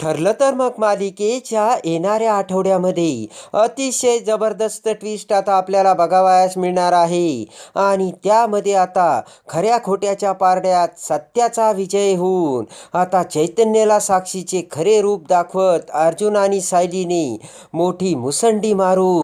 ठरलं तर मग मालिकेच्या येणाऱ्या आठवड्यामध्ये अतिशय जबरदस्त ट्विस्ट आता आपल्याला बघावयास मिळणार आहे. आणि त्यामध्ये आता खऱ्या खोट्याच्या पारड्यात सत्याचा विजय होऊन आता चैतन्याला साक्षीचे खरे रूप दाखवत अर्जुन आणि सायलीने मोठी मुसंडी मारून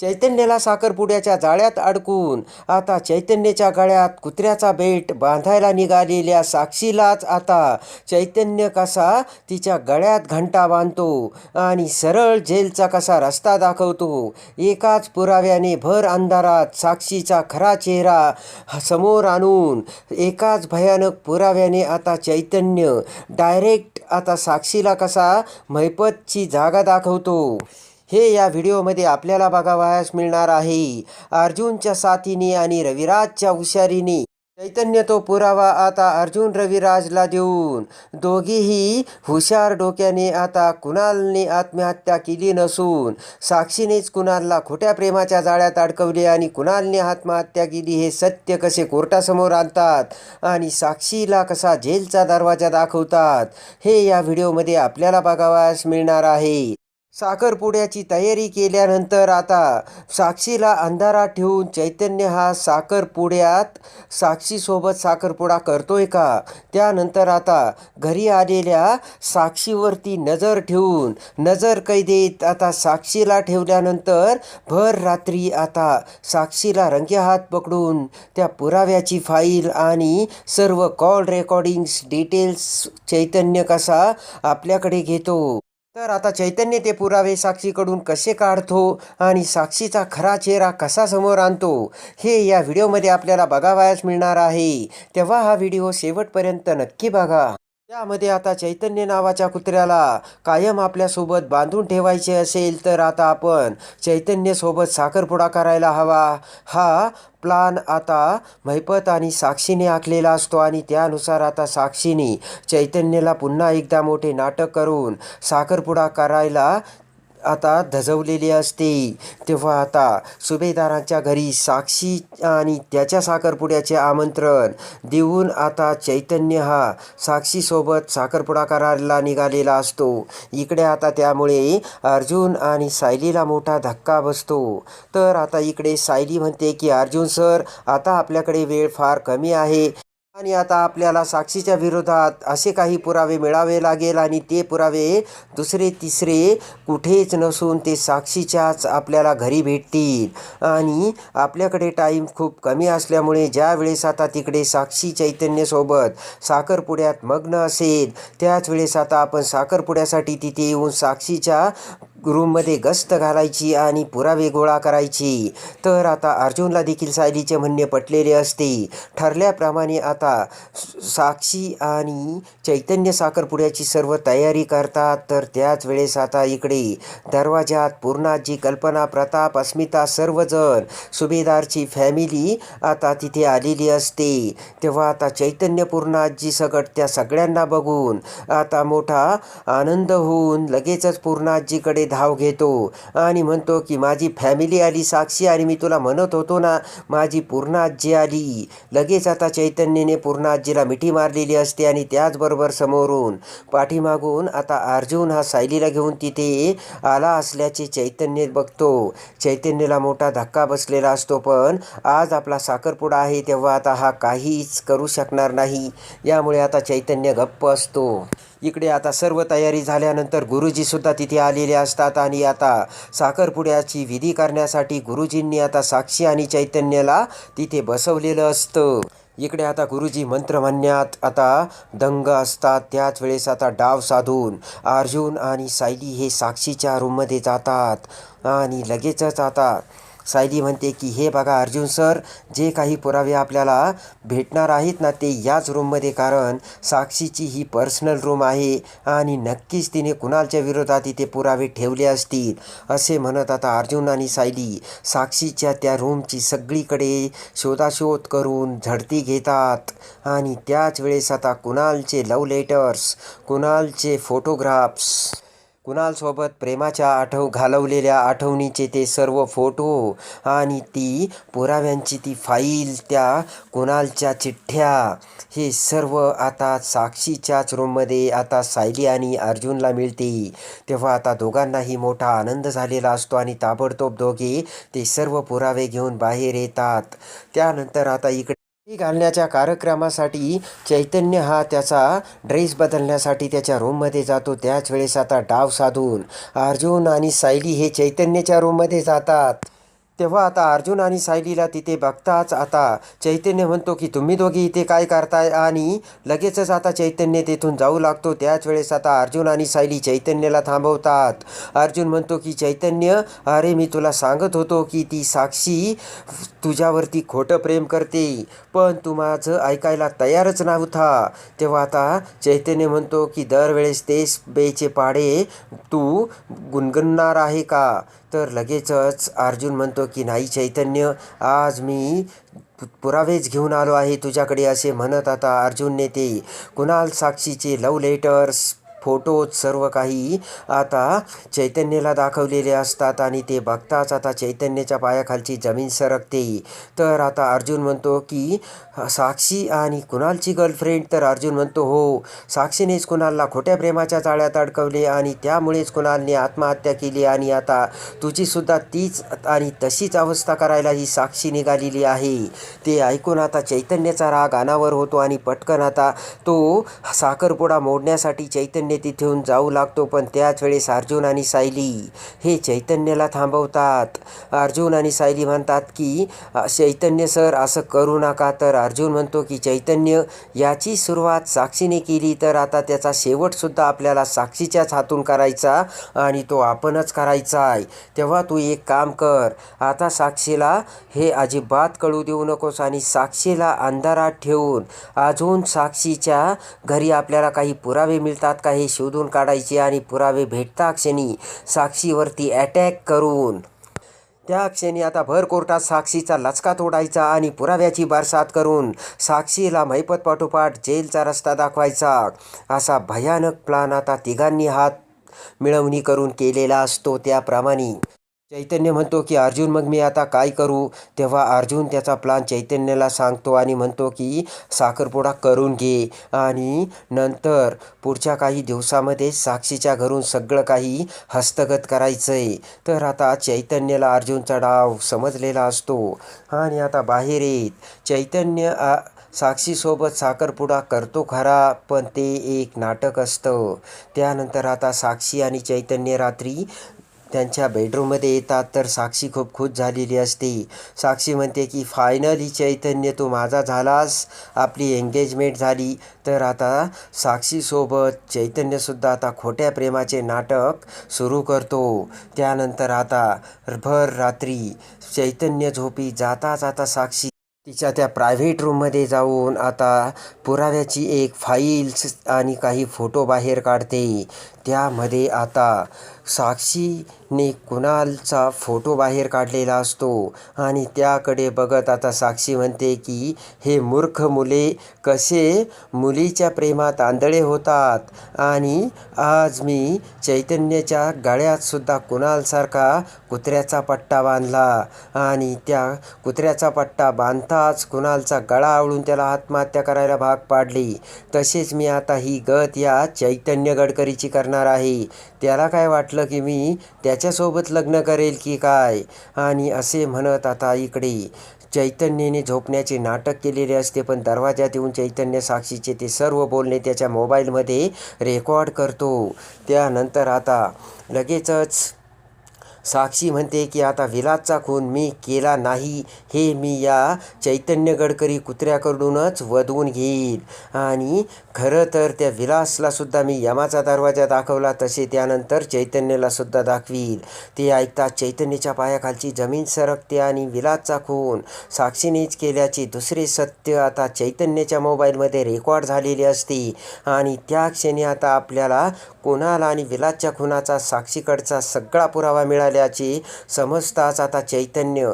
चैतन्याला साखरपुड्याच्या जाळ्यात अडकून आता चैतन्याच्या गळ्यात कुत्र्याचा बेट बांधायला निघालेल्या साक्षीलाच आता चैतन्य कसा तिच्या गळ्यात घंटा बांधतो आणि सरळ जेलचा कसा रस्ता दाखवतो. एकाच पुराव्याने भर अंधारात साक्षीचा खरा चेहरा समोर आणून एकाच भयानक पुराव्याने आता चैतन्य डायरेक्ट आता साक्षीला कसा मैपतची जागा दाखवतो. हे या व्हिडिओमध्ये आपल्याला बघावयास मिळणार आहे. अर्जुनच्या साथीने आणि रविराजच्या हुशारीने. चैतन्य तो पुरावा आता अर्जुन रविराजला देऊन. दोघीही हुशार डोक्याने आता कुणालने आत्महत्या केली नसून साक्षीनेच कुणालला खोट्या प्रेमाच्या जाळ्यात अडकवले आणि कुणालने आत्महत्या केली हे सत्य कसे कोर्टासमोर आणतात आणि साक्षीला कसा जेलचा दरवाजा दाखवतात हे या व्हिडिओमध्ये आपल्याला बघावयास मिळणार आहे. साखरपुड्याची तयारी केल्यानंतर आता साक्षीला अंधारात ठेवून चैतन्य हा साखरपुड्यात साक्षीसोबत साखरपुडा करतोय का? त्यानंतर आता घरी आलेल्या साक्षीवरती नजर ठेवून नजर कैदेत आता साक्षीला ठेवल्यानंतर भर रात्री आता साक्षीला रंगेहात पकडून त्या पुराव्याची फाईल आणि सर्व कॉल रेकॉर्डिंग्स डिटेल्स चैतन्य कसा आपल्याकडे घेतो. तर आता चैतन्य ते पुरावे साक्षीकडून कसे काढतो आणि साक्षीचा खरा चेहरा कसा समोर आणतो हे या व्हिडिओमध्ये आपल्याला बघावयास मिळणार आहे. तेव्हा हा व्हिडिओ शेवटपर्यंत नक्की बघा. त्यामध्ये आता चैतन्य नावाच्या कुत्र्याला कायम आपल्यासोबत बांधून ठेवायचे असेल तर आता आपण चैतन्यसोबत साखरपुडा करायला हवा. हा प्लान आता महिपत आणि साक्षीने आखलेला असतो आणि त्यानुसार आता साक्षीने चैतन्याला पुन्हा एकदा मोठे नाटक करून साखरपुडा करायला आता धजवलेली असते. तेव्हा आता सुभेदारांच्या घरी साक्षी आणि त्याच्या साखरपुड्याचे आमंत्रण देऊन आता चैतन्य हा साक्षीसोबत साखरपुडा करायला निघालेला असतो. इकडे आता त्यामुळे अर्जुन आणि सायलीला मोठा धक्का बसतो. तर आता इकडे सायली म्हणते की अर्जुन सर आता आपल्याकडे वेळ फार कमी आहे. आणि आता आपल्याला साक्षीच्या विरोधात असे काही पुरावे मिळावे लागेल आणि ते पुरावे दुसरे तिसरे कुठेच नसून ते साक्षीच्याच आपल्याला घरी भेटतील. आणि आपल्याकडे टाईम खूप कमी असल्यामुळे ज्या वेळेस आता तिकडे साक्षी चैतन्यसोबत साखरपुड्यात मग्न असेल त्याच वेळेस आता आपण साखरपुड्यासाठी तिथे येऊन साक्षीच्या रूममध्ये गस्त घालायची आणि पुरावे गोळा करायची. तर आता अर्जुनला देखील सायलीचे म्हणणे पटलेले असते. ठरल्याप्रमाणे आता साक्षी आणि चैतन्य साखरपुड्याची सर्व तयारी करतात. तर त्याच वेळेस आता इकडे दरवाजात पूर्णाजी कल्पना प्रताप अस्मिता सर्वजण सुभेदारची फॅमिली आता तिथे आलेली असते. तेव्हा आता चैतन्य पूर्णाजी सगट त्या सगळ्यांना बघून आता मोठा आनंद होऊन लगेचच पूर्णाजीकडे धाव घेतो. आणि म्हणतो की माझी फॅमिली आली साक्षी आणि मी तुला म्हणत होतो ना माझी पूर्ण आजी आली. लगेच आता चैतन्यने पूर्णाजीला मिठी मारलेली असते आणि त्याचबरोबर समोरून पाठीमागून आता अर्जुन हा सायलीला घेऊन तिथे आला असल्याचे चैतन्य बघतो. चैतन्यला मोठा धक्का बसलेला असतो पण आज आपला साखरपुडा आहे तेव्हा आता हा काहीच करू शकणार नाही. यामुळे आता चैतन्य गप्प असतो. इकडे आता सर्व तयारी झाल्यानंतर गुरुजीसुद्धा तिथे आलेले असतात. आणि आता साखरपुड्याची विधी करण्यासाठी गुरुजींनी आता साक्षी आणि चैतन्याला तिथे बसवलेलं असतं. इकडे आता गुरुजी मंत्र म्हणण्यात आता दंग असतात. त्याच वेळेस आता डाव साधून अर्जुन आणि सायली हे साक्षीच्या रूममध्ये जातात आणि लगेचच आता सायली म्हणते की हे बघा अर्जुन सर जे काही पुरावे आपल्याला भेटणार आहेत ना ते याच रूममध्ये कारण साक्षीची ही पर्सनल रूम आहे आणि नक्कीच तिने कुणालच्या विरोधात इथे पुरावे ठेवले असतील असे म्हणत आता अर्जुन आणि सायली साक्षीच्या त्या रूमची सगळीकडे शोधाशोध करून झडती घेतात. आणि त्याच वेळेस आता कुणालचे लव लेटर्स कुणालचे फोटोग्राफ्स कुणालसोबत प्रेमाच्या आठव घालवलेल्या आठवणीचे ते सर्व फोटो आणि ती पुराव्यांची ती फाईल त्या कुणालच्या चिठ्ठ्या हे सर्व आता साक्षीच्याच रूममध्ये आता सायली आणि अर्जुनला मिळते. तेव्हा आता दोघांनाही मोठा आनंद झालेला असतो आणि ताबडतोब दोघे ते सर्व पुरावे घेऊन बाहेर येतात. त्यानंतर आता इकडे घालण्याच्या कार्यक्रमासाठी चैतन्य हा त्याचा ड्रेस बदलण्यासाठी त्याच्या रूममध्ये जातो. त्याच वेळेस आता डाव साधून अर्जुन आणि सायली हे चैतन्याच्या रूममध्ये जातात. तेव्हा आता अर्जुन आणि सायलीला तिथे बघताच आता चैतन्य म्हणतो की तुम्ही दोघी इथे काय करताय? आणि लगेचच आता चैतन्य तेथून जाऊ लागतो. त्याच वेळेस आता अर्जुन आणि सायली चैतन्याला थांबवतात. अर्जुन म्हणतो की चैतन्य अरे मी तुला सांगत होतो की ती साक्षी तुझ्यावरती खोटं प्रेम करते पण तू माझं ऐकायला तयारच नव्हता. तेव्हा आता चैतन्य म्हणतो की दरवेळेस तेच बेचे पाडे तू गुणगुणणार आहे का? तर लगेचच अर्जुन म्हणतो की नाही चैतन्य आज मी पु- पुरावेच घेऊन आलो आहे तुझ्याकडे असे म्हणत आता अर्जुनने ते कुणाल साक्षीचे लव लेटर्स फोटोज सर्व काही आता चैतन्याला दाखवलेले असतात आणि ते बघताच आता चैतन्याच्या पायाखालची जमीन सरकते. तर आता अर्जुन म्हणतो की साक्षी आणि कुणालची गर्लफ्रेंड तर अर्जुन म्हणतो हो साक्षीनेच कुणालला खोट्या प्रेमाच्या जाळ्यात अडकवले आणि त्यामुळेच कुणालने आत्महत्या केली आणि आता तुझीसुद्धा तीच आणि तशीच अवस्था करायला ही साक्षी निघालेली आहे. ते ऐकून आता चैतन्याचा राग अनावर होतो आणि पटकन आता तो साखरपुडा मोडण्यासाठी चैतन्य तिथून जाऊ लागतो पण त्याच वेळेस अर्जुन आणि सायली हे चैतन्याला थांबवतात. अर्जुन आणि सायली म्हणतात की चैतन्य सर असं करू नका. तर अर्जुन म्हणतो की चैतन्य याची सुरुवात साक्षीने केली तर आता त्याचा शेवटसुद्धा आपल्याला साक्षीच्याच हातून करायचा आणि तो आपणच करायचा आहे. तेव्हा तू एक काम कर आता साक्षीला हे अजिबात कळू देऊ नकोस आणि साक्षीला अंधारात ठेवून अजून साक्षीच्या घरी आपल्याला काही पुरावे मिळतात काही हे शोधून काढायचे आणि पुरावे भेटता क्षणी साक्षीवरती अटॅक करून. त्या क्षणी आता भर कोर्टात साक्षीचा लचका तोडायचा आणि पुराव्याची बारसात करून साक्षीला मैपत पाठोपाठ जेलचा रस्ता दाखवायचा. असा भयानक प्लान आता तिघांनी हात मिळवणी करून केलेला असतो त्याप्रमाणे. चैतन्य म्हणतो की अर्जुन मग मी आता काय करू? तेव्हा अर्जुन त्याचा प्लान चैतन्याला सांगतो आणि म्हणतो की साखरपुडा करून घे. आणि नंतर पुढच्या काही दिवसामध्ये साक्षीच्या घरून सगळं काही हस्तगत करायचं आहे तर आता चैतन्याला अर्जुनचा डाव समजलेला असतो. आणि आता बाहेर येत चैतन्य आ साक्षीसोबत साखरपुडा करतो खरा पण ते एक नाटक असतं. त्यानंतर आता साक्षी आणि चैतन्य रात्री त्यांच्या बेडरूममध्ये येतात तर साक्षी खूप खुश झालेली असते. साक्षी म्हणते की फायनली चैतन्य तू माझा झालास. आपली एंगेजमेंट झाली. तर आता साक्षीसोबत चैतन्यसुद्धा आता खोट्या प्रेमाचे नाटक सुरू करतो. त्यानंतर आता भर रात्री चैतन्य झोपी जाता जाता साक्षी तिच्या त्या प्रायव्हेट रूममध्ये जाऊन आता पुराव्याची एक फाईल्स आणि काही फोटो बाहेर काढते. त्यामध्ये आता साक्षीने कुणालचा फोटो बाहेर काढलेला असतो आणि त्याकडे बघत आता साक्षी म्हणते की हे मूर्ख मुले कसे मुलीच्या प्रेमात आंधळे होतात आणि आज मी चैतन्याच्या गळ्यातसुद्धा कुणालसारखा कुत्र्याचा पट्टा बांधला आणि त्या कुत्र्याचा पट्टा बांधताच कुणालचा गळा आवळून त्याला आत्महत्या करायला भाग पाडली. तसेच मी आता ही गत या चैतन्य गडकरीची करणार आहे. त्याला काय वाटलं? की मी त्याच्यासोबत लग्न करेल की काय? आणि असे म्हणत आता इकडे. चैतन्यने झोपण्याचे नाटक केलेले असते पण दरवाजात येऊन चैतन्य साक्षीचे ते सर्व बोलणे त्याच्या मोबाईलमध्ये रेकॉर्ड करतो. त्यानंतर आता लगेचच साक्षी म्हणते की आता विलासचा खून मी केला नाही हे मी या चैतन्य गडकरी कुत्र्याकडूनच वधवून घेईल आणि खरं तर त्या विलासलासुद्धा मी यमाचा दरवाजा दाखवला तसे त्यानंतर चैतन्यलासुद्धा दाखवील ते ऐकता चैतन्याच्या पायाखालची जमीन सरकते आणि विलासचा खून साक्षीनेच केल्याचे दुसरे सत्य आता चैतन्याच्या मोबाईलमध्ये रेकॉर्ड झालेले असते. आणि त्या क्षणी आता आपल्याला कोणाला आणि विलासच्या खुनाचा साक्षीकडचा सगळा पुरावा मिळाला मिळाल्याचे समजताच आता चैतन्य.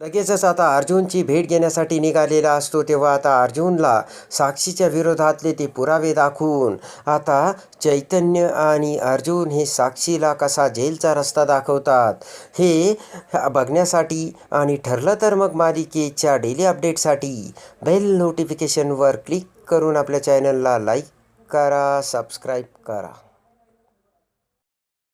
लगेचच आता अर्जुनची भेट घेण्यासाठी निघालेला असतो तेव्हा आता अर्जुनला साक्षीच्या विरोधातले ते पुरावे दाखवून आता चैतन्य आणि अर्जुन हे साक्षीला कसा जेलचा रस्ता दाखवतात हे बघण्यासाठी आणि ठरलं तर मग मालिकेच्या डेली अपडेटसाठी बेल नोटिफिकेशनवर क्लिक करून आपल्या चॅनलला लाईक करा सबस्क्राईब करा.